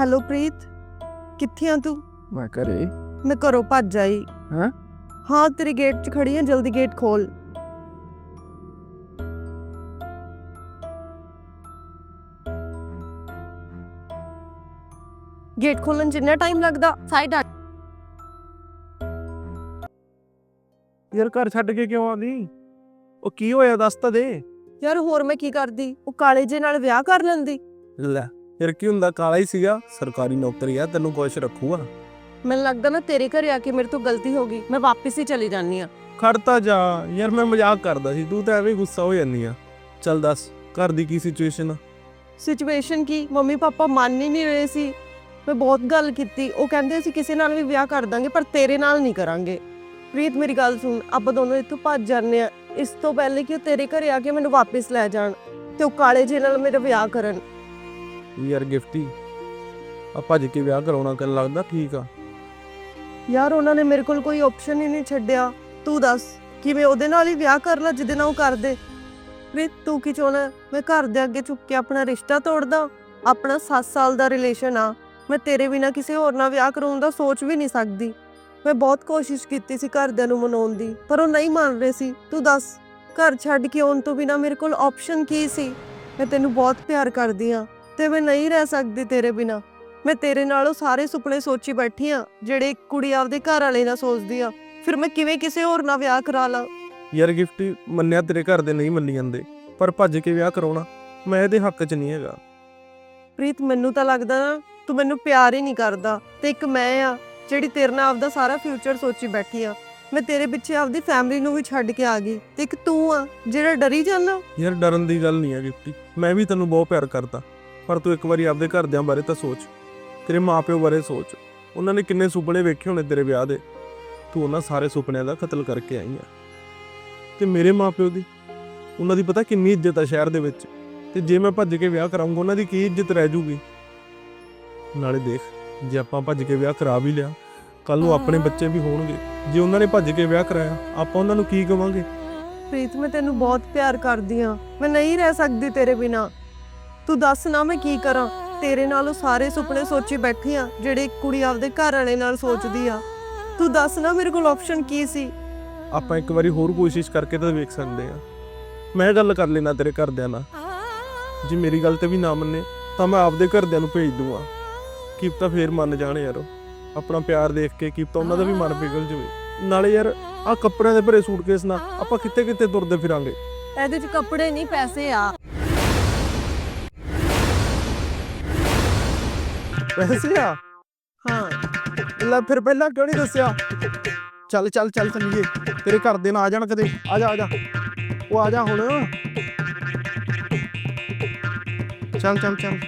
Hello ਪ੍ਰੀਤ ਕਿੱਥੇ ਆ ਤੂੰ? ਮੈਂ ਘਰੇ। ਮੈਂ ਘਰੋਂ ਭੱਜ ਆਈ। ਹੈਂ? ਹਾਂ ਤੇਰੇ ਗੇਟ 'ਚ ਖੜੀ ਆ ਜਲਦੀ ਗੇਟ ਖੋਲ। ਗੇਟ ਖੋਲਣ ਇੰਨਾ ਟਾਈਮ ਲੱਗਦਾ ਸਾਈਡ ਆ। ਯਾਰ ਘਰ ਛੱਡ ਕੇ ਕਿਉਂ ਆਂਦੀ ਉਹ ਕੀ ਹੋਇਆ ਦੱਸ ਤਾਂ ਦੇ। ਯਾਰ ਹੋਰ ਮੈਂ ਕੀ ਕਰਦੀ? ਉਹ ਕਾਲੇ ਜੇ ਨਾਲ ਵਿਆਹ ਕਰ ਲੈਂਦੀ। ਲੈ। ਯਾਰ ਕੀ ਹੁੰਦਾ ਕਾਲਾ ਹੀ ਸੀਗਾ। ਸਰਕਾਰੀ ਨੌਕਰੀ ਆ ਤੈਨੂੰ ਕੁਛ ਰੱਖੂਗਾ। ਮੈਨੂੰ ਲੱਗਦਾ ਨਾ ਤੇਰੇ ਘਰੇ ਆ ਕੇ ਮੇਰੇ ਤੋਂ ਗਲਤੀ ਹੋ ਗਈ। ਮੈਂ ਵਾਪਸ ਹੀ ਚਲੀ ਜਾਨੀ ਆ ਖੜਤਾ ਜਾ। ਯਾਰ ਮੈਂ ਮਜ਼ਾਕ ਕਰਦਾ ਸੀ ਤੂੰ ਤਾਂ ਐਵੇਂ ਗੁੱਸਾ ਹੋ ਜਾਂਦੀ ਆ। ਚੱਲ ਦੱਸ ਘਰ ਦੀ ਕੀ ਸਿਚੁਏਸ਼ਨ ਆ? ਸਿਚੁਏਸ਼ਨ ਕੀ? ਮੰਮੀ ਪਾਪਾ ਮੰਨ ਹੀ ਨਹੀਂ ਰਹੇ ਸੀ। ਮੈਂ ਬਹੁਤ ਗੱਲ ਕੀਤੀ। ਉਹ ਕਹਿੰਦੇ ਅਸੀਂ ਕਿਸੇ ਨਾਲ ਵੀ ਵਿਆਹ ਕਰ ਦਾਂਗੇ ਪਰ ਤੇਰੇ ਨਾਲ ਨਹੀਂ ਕਰਾਂਗੇ। ਪ੍ਰੀਤ ਮੇਰੀ ਗੱਲ ਸੁਣ। ਆਪਾਂ ਦੋਨੋਂ ਇੱਥੋਂ ਭੱਜ ਜਾਂਦੇ ਆ ਇਸ ਤੋਂ ਪਹਿਲੇ ਕਿ ਉਹ ਤੇਰੇ ਘਰੇ ਆ ਕੇ ਮੈਨੂੰ ਵਾਪਸ ਲੈ ਜਾਣ ਤੇ ਉਹ ਕਾਲੇ ਜੇ ਨਾਲ ਮੇਰਾ ਵਿਆਹ ਕਰਨ। ਯਾਰ ਗਿਫਟੀ ਆ ਭੱਜ ਕੇ ਵਿਆਹ ਕਰਾਉਣਾ ਕਰਨ ਲੱਗਦਾ ਠੀਕ ਆ? ਯਾਰ ਉਹਨਾਂ ਨੇ ਮੇਰੇ ਕੋਲ ਕੋਈ ਆਪਸ਼ਨ ਹੀ ਨਹੀਂ ਛੱਡਿਆ। ਤੂੰ ਦੱਸ ਕਿ ਮੈਂ ਉਹਦੇ ਨਾਲ ਹੀ ਵਿਆਹ ਕਰ ਲਾਂ ਜਿਹਦੇ ਨਾਲ ਉਹ ਕਰਦੇ? ਪ੍ਰੀਤ ਤੂੰ ਕੀ ਚਾਹੁੰਦਾ? ਮੈਂ ਘਰ ਦੇ ਅੱਗੇ ਚੁੱਕ ਕੇ ਆਪਣਾ ਰਿਸ਼ਤਾ ਤੋੜਦਾ? ਆਪਣਾ 7 ਸਾਲ ਦਾ ਰਿਲੇਸ਼ਨ ਆ। ਮੈਂ ਤੇਰੇ ਬਿਨਾ ਕਿਸੇ ਹੋਰ ਨਾਲ ਵਿਆਹ ਕਰਾਉਣ ਦਾ ਸੋਚ ਵੀ ਨਹੀਂ ਸਕਦੀ। ਮੈਂ ਬਹੁਤ ਕੋਸ਼ਿਸ਼ ਕੀਤੀ ਸੀ ਘਰਦਿਆਂ ਨੂੰ ਮਨਾਉਣ ਦੀ, ਪਰ ਉਹ ਨਹੀਂ ਮੰਨ ਰਹੇ ਸੀ। ਤੂੰ ਦੱਸ, ਘਰ ਛੱਡ ਕੇ ਆਉਣ ਤੋਂ ਬਿਨਾ ਮੇਰੇ ਕੋਲ ਆਪਸ਼ਨ ਕੀ ਸੀ? ਮੈਂ ਤੈਨੂੰ ਬਹੁਤ ਪਿਆਰ ਕਰਦੀ ਆ ਤੇ ਮੈਂ ਨਹੀਂ ਰਹਿ ਸਕਦੀ ਤੇਰੇ ਬਿਨਾ। ਮੈਂ ਤੇਰੇ ਨਾਲ ਉਹ ਸਾਰੇ ਸੁਪਨੇ ਸੋਚੀ ਬੈਠੀ ਆ ਜਿਹੜੇ ਇੱਕ ਕੁੜੀ ਆਪਦੇ ਘਰ ਵਾਲੇ ਨਾਲ ਸੋਚਦੀ ਆ। ਫਿਰ ਮੈਂ ਕਿਵੇਂ ਕਿਸੇ ਹੋਰ ਨਾਲ ਵਿਆਹ ਕਰਾ ਲਾਂ? ਯਾਰ ਗਿਫਟੀ ਮੰਨਿਆ ਤੇਰੇ ਘਰ ਦੇ ਨਹੀਂ ਮੰਨੀ ਜਾਂਦੇ ਪਰ ਭੱਜ ਕੇ ਵਿਆਹ ਕਰਾਉਣਾ ਮੈਂ ਇਹਦੇ ਹੱਕ 'ਚ ਨਹੀਂ ਹੈਗਾ। ਪ੍ਰੀਤ ਮੈਨੂੰ ਤਾਂ ਲੱਗਦਾ ਨਾ ਤੂੰ ਮੈਨੂੰ ਪਿਆਰ ਹੀ ਨਹੀਂ ਕਰਦਾ। ਤੇ ਇੱਕ ਮੈਂ ਆ ਜਿਹੜੀ ਤੇਰੇ ਨਾਲ ਆਪਦਾ ਸਾਰਾ ਫਿਊਚਰ ਸੋਚੀ ਬੈਠੀ ਆ। ਮੈਂ ਤੇਰੇ ਪਿੱਛੇ ਆਪਦੀ ਫੈਮਿਲੀ ਨੂੰ ਵੀ ਛੱਡ ਕੇ ਆ ਗਈ। ਤੇ ਇੱਕ ਤੂੰ ਆ ਜਿਹੜਾ ਡਰੀ ਜਾਂਦਾ। ਯਾਰ ਡਰਨ ਦੀ ਗੱਲ ਨਹੀਂ ਹੈ ਗਿਫਟੀ। ਮੈਂ ਵੀ ਤੈਨੂੰ ਬਹੁਤ ਪਿਆਰ ਕਰਦਾ। ਪਰ ਤੂੰ ਇੱਕ ਵਾਰੀ ਆਪਦੇ ਘਰਦਿਆਂ ਬਾਰੇ ਤਾਂ ਸੋਚ। ਤੇਰੇ ਮਾਪਿਓ ਬਾਰੇ ਸੋਚ। ਉਹਨਾਂ ਨੇ ਕਿੰਨੇ ਸੁਪਨੇ ਵੇਖੇ ਹੋਣੇ ਤੇਰੇ ਵਿਆਹ ਦੇ। ਤੂੰ ਉਹਨਾਂ ਸਾਰੇ ਸੁਪਨਿਆਂ ਦਾ ਕਤਲ ਕਰਕੇ ਆਈ ਆ। ਤੇ ਮੇਰੇ ਮਾਪਿਓ ਦੀ? ਉਹਨਾਂ ਦੀ ਪਤਾ ਕਿੰਨੀ ਇੱਜ਼ਤ ਆ ਸ਼ਹਿਰ ਦੇ ਵਿੱਚ। ਤੇ ਜੇ ਮੈਂ ਭੱਜ ਕੇ ਵਿਆਹ ਕਰਾਉਂਗਾ ਉਹਨਾਂ ਦੀ ਕੀ ਇੱਜ਼ਤ ਰਹਿ ਜੂਗੀ? ਨਾਲੇ ਦੇਖ, ਜੇ ਆਪਾਂ ਭੱਜ ਕੇ ਵਿਆਹ ਕਰਾ ਵੀ ਲਿਆ ਕੱਲ ਨੂੰ ਆਪਣੇ ਬੱਚੇ ਵੀ ਹੋਣਗੇ। ਜੇ ਉਹਨਾਂ ਨੇ ਭੱਜ ਕੇ ਵਿਆਹ ਕਰਾਇਆ, ਆਪਾਂ ਉਹਨਾਂ ਨੂੰ ਕੀ ਕਵਾਂਗੇ? ਪ੍ਰੀਤ, ਮੈਂ ਤੈਨੂੰ ਬਹੁਤ ਪਿਆਰ ਕਰਦੀ ਆ ਮੈਂ ਨਹੀਂ ਰਹਿ ਸਕਦੀ ਤੇਰੇ ਬਿਨਾ। ਤੂੰ ਦੱਸ ਨਾ ਮੈਂ ਕੀ ਕਰਾਂ? ਤੇਰੇ ਨਾਲ ਉਹ ਸਾਰੇ ਸੁਪਨੇ ਸੋਚੀ ਬੈਠੀ ਆ ਜਿਹੜੇ ਇੱਕ ਕੁੜੀ ਆਪਦੇ ਘਰ ਵਾਲੇ ਨਾਲ ਸੋਚਦੀ ਆ। ਤੂੰ ਦੱਸ ਨਾ ਮੇਰੇ ਕੋਲ ਆਪਸ਼ਨ ਕੀ ਸੀ? ਆਪਾਂ ਇੱਕ ਵਾਰੀ ਹੋਰ ਕੋਸ਼ਿਸ਼ ਕਰਕੇ ਤਾਂ ਵੇਖ ਸਕਦੇ ਆ। ਮੈਂ ਗੱਲ ਕਰ ਲੈਣਾ ਤੇਰੇ ਘਰਦਿਆਂ ਨਾਲ। ਜੇ ਮੇਰੀ ਗੱਲ ਤੇ ਵੀ ਨਾ ਮੰਨੇ ਤਾਂ ਮੈਂ ਆਪਦੇ ਘਰਦਿਆਂ ਨੂੰ ਭੇਜ ਦੂੰਗਾ। ਕੀਪਤਾ ਫੇਰ ਮੰਨ ਜਾਣ ਯਾਰ। ਆਪਣਾ ਪਿਆਰ ਦੇਖ ਕੇ ਕੀਪਤਾ ਉਹਨਾਂ ਦਾ ਵੀ ਮਨ ਪਿਘਲ ਜਾਵੇ। ਨਾਲੇ ਯਾਰ ਆ ਕੱਪੜਿਆਂ ਦੇ ਭਰੇ ਸੂਟਕੇਸ ਨਾਲ ਆਪਾਂ ਕਿੱਥੇ ਕਿੱਥੇ ਤੁਰਦੇ ਫਿਰਾਂਗੇ? ਇਹਦੇ 'ਚ ਕੱਪੜੇ ਨਹੀਂ ਪੈਸੇ ਆ। ਪੈਸੇ ਆ? ਹਾਂ। ਲੈ ਫਿਰ ਪਹਿਲਾਂ ਕਿਉਂ ਨਹੀਂ ਦੱਸਿਆ? ਚੱਲ ਚੱਲ ਚੱਲ ਚੱਲੀਏ ਤੇਰੇ ਘਰ ਦੇ ਨਾ ਆ ਜਾਣ ਕਦੇ। ਆ ਜਾ ਆ ਜਾ। ਉਹ ਆ ਜਾ ਹੁਣ। ਚੱਲ ਚੱਲ ਚੱਲ।